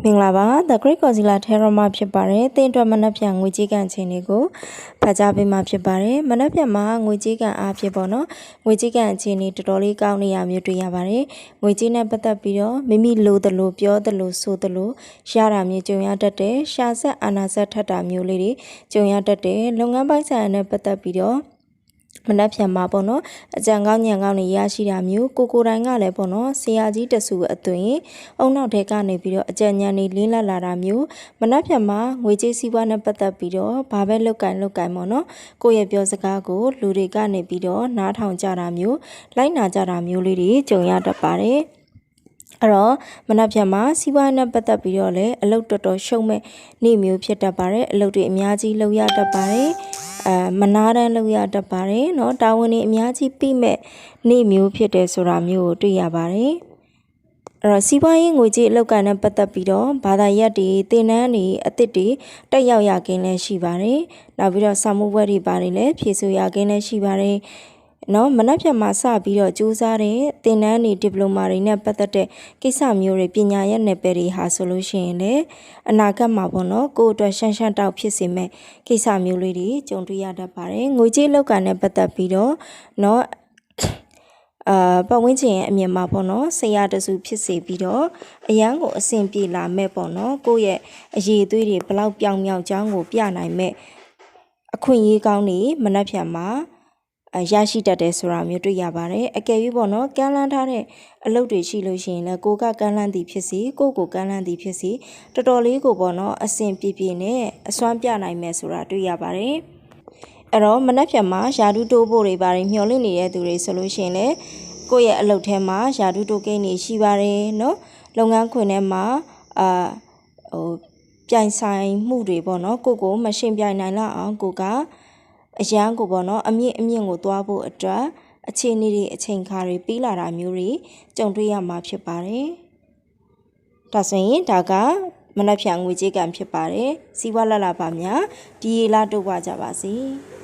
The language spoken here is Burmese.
မင်္ဂလာပါ The Great Godzilla Terror မှာဖြစ်ပါတယ်။တင်းအတွက်မနှက်ပြန်ငွေကြေးကန်ခြင်းတွေကိုဖတ်ကြားပေးမှာဖြစ်ပါတယ်။မနှက်ပြန်မှာငွေကြေးကန်အားဖြစ်ပေါ့နော်။ငွေကြေးကန်အခြေအနေတော်တော်လေးကောင်းနေရမျိုးတွေ့ရပါတယ်။ငွေကြေးနဲ့ပတ်သက်ပြီးတော့မိမိလိုသလိုပြောသလိုဆိုသလိုရတာမျိုးကြုံရတတ်တယ်။ရှာဆက်အာနာဆက်ထက်တာမျိုးလေးတွေကြုံရတတ်တယ်။လုပ်ငန်းပိုင်းဆိုင်ရာနဲ့ပတ်သက်ပြီးတော့ မနှက်ဖြန်မှာပေါ့နော်အကြံကောင်းညံကောင်းနေရရှိတာမျိုးကိုကိုတိုင်ကလည်းပေါ့နော်ဆရာကြီးတဆူအသွင်အုံနောက်ထဲကနေပြီးတော့အကြံဉာဏ်တွေလင်းလက်လာတာမျိုးမနှက်ဖြန်မှာငွေကြေးစည်းဝါးနဲ့ပတ်သက်ပြီးတော့ဘာပဲလောက်ကင်လောက်ကင်ပေါ့နော်ကိုယ့်ရဲ့ပြောစကားကိုလူတွေကနေပြီးတော့နားထောင်ကြတာမျိုးလိုက်နာကြတာမျိုးလေးတွေကြုံရတတ်ပါတယ် အဲ့တော့မနက်ဖြန်မှာစီးပွားရေးနဲ့ပတ်သက်ပြီးတော့လည်းအလုပ်တော်တော်ရှုံးမဲ့နေ့မျိုးဖြစ်တတ်ပါတယ်အလုပ်တွေအများကြီးလုပ်ရတတ်ပါတယ်အဲမနာတမ်းလုပ်ရတတ်ပါတယ်เนาะတာဝန်တွေအများကြီးပြီးမဲ့နေ့မျိုးဖြစ်တယ်ဆိုတာမျိုးကိုတွေ့ရပါတယ်အဲ့တော့စီးပွားရေးငွေကြေးအလောက်ကန်နဲ့ပတ်သက်ပြီးတော့ဘာသာရပ်တွေတင်နန်းတွေအသစ်တွေတက်ရောက်ရကင်းလည်းရှိပါတယ်။နောက်ပြီးတော့စာမှုဘွဲတွေပါတယ်လည်းဖြည့်ဆို့ရကင်းလည်းရှိပါတယ်။ နော်မနက်ဖြန်မှာစပြီးတော့စူးစမ်းတဲ့သင်တန်းတွေဒီပလိုမာတွေနဲ့ပတ်သက်တဲ့ကိစ္စမျိုးတွေပညာရပ်နယ်ပယ်တွေဟာဆိုလို့ရှိရင်လည်းအနာဂတ်မှာပေါ့နော်ကိုယ့်အတွက်ရှမ်းရှမ်းတောက်ဖြစ်စေမဲ့ကိစ္စမျိုးလေးတွေကြုံတွေ့ရတတ်ပါတယ်ငွေကြေးလောက်ကနဲ့ပတ်သက်ပြီးတော့နော်အာပတ်ဝန်းကျင်ရဲ့အမြင်မှာပေါ့နော်ဆရာတစုဖြစ်စေပြီးတော့အရန်ကိုအဆင်ပြေလာမဲ့ပေါ့နော်ကိုယ့်ရဲ့အရေးသွေးတွေဘလောက်ပြောင်မြောက်ကြောင်းကိုပြနိုင်မဲ့အခွင့်အရေးကောင်းနေမနှက်ဖြန်မှာအ ရရှိတတ်တယ်ဆိုတာမျိုးတွေ့ရပါတယ်အကယ်၍ပေါ့နော်ကမ်းလှမ်းထားတဲ့အလုပ်တွေရှိလို့ရှိရင်လည်းကိုကကမ်းလှမ်းသည်ဖြစ်စီကိုကိုကမ်းလှမ်းသည်ဖြစ်စီတော်တော်လေးကိုပေါ့နော်အဆင်ပြေပြေနဲ့အစွမ်းပြနိုင်မယ်ဆိုတာတွေ့ရပါတယ်အဲ့တော့မနှက်ဖြန်မှာယာဒူတိုးဖို့တွေပါတယ်မျှော်လင့်နေတဲ့သူတွေဆိုလို့ရှိရင်လည်းကိုယ့်ရဲ့အလုပ်ထဲမှာယာဒူတိုးကိန်းတွေရှိပါတယ်နော်လုပ်ငန်းခွင်ထဲမှာအာဟိုပြိုင်ဆိုင်မှုတွေပေါ့နော်ကိုကိုမရှင်ပြိုင်နိုင်လောက်အောင်ကိုက အရန်ကိုပေါ့နော်အမြင့်အမြင့်ကိုသွားဖို့အတွက်အခြေအနေတွေအချိန်ခါတွေပြီးလာတာမျိုးတွေကြုံတွေ့ရမှာဖြစ်ပါတယ်။ဒါဆိုရင်ဒါကမနက်ဖြန်ငွေကြေးကံဖြစ်ပါတယ်။စီးပွားလလပါများဒီရေလာတို့ပါကြပါစေ။